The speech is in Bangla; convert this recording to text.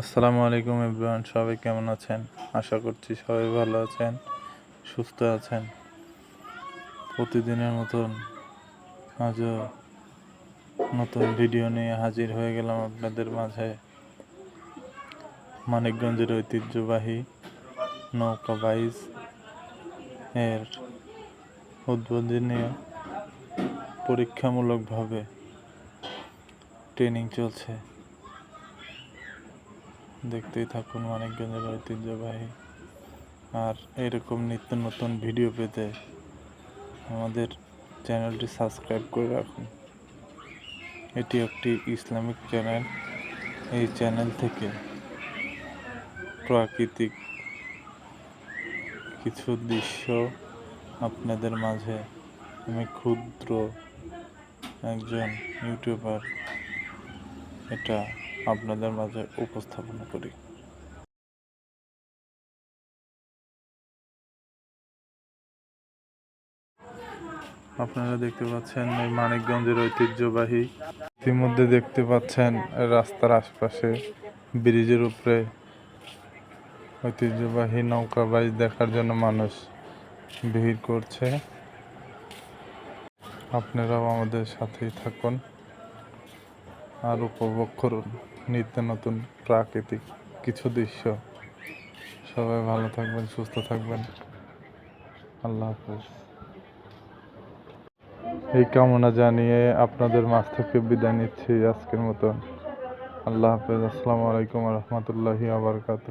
আসসালামু আলাইকুম এভরিওয়ান, সবাই কেমন আছেন? আশা করছি সবাই ভালো আছেন, সুস্থ আছেন। প্রতিদিনের মতন আজও নতুন ভিডিও নিয়ে হাজির হয়ে গেলাম আপনাদের মাঝে। মানিকগঞ্জের ঐতিহ্যবাহী নৌকা বাইজ এর উদ্বোধনীয় পরীক্ষামূলকভাবে ট্রেনিং চলছে। দেখতেই থাকুন মানিকগঞ্জের ঐতিহ্যবাহী। আর এরকম নিত্য নতুন ভিডিও পেতে আমাদের চ্যানেলটি সাবস্ক্রাইব করে রাখুন। এটি একটি ইসলামিক চ্যানেল। এই চ্যানেল থেকে প্রাকৃতিক কিছু দৃশ্য আপনাদের মাঝে আমি ক্ষুদ্র একজন ইউটিউবার। এটা আপনাদের মাঝে উপস্থাপন করি। আপনারা দেখতে পাচ্ছেন এই মানিকগঞ্জের ঐতিহ্যবাহী। ইতিমধ্যে দেখতে পাচ্ছেন রাস্তার আশপাশে ব্রিজের উপরে ঐতিহ্যবাহী নৌকা দেখার জন্য মানুষ ভিড় করছে। আপনারাও আমাদের সাথেই থাকুন আর উপভোগ করুন। নিত্য নতুন প্রাকৃতিক কিছু দৃশ্য। সবাই ভালো থাকবেন, সুস্থ থাকবেন। আল্লাহ হাফেজ। এই কামনা জানিয়ে আপনাদের মাছ থেকে বিদায় নিচ্ছি আজকের মতো আল্লাহ হাফেজ। আসসালামু আলাইকুম রহমতুল্লাহি আবরকাত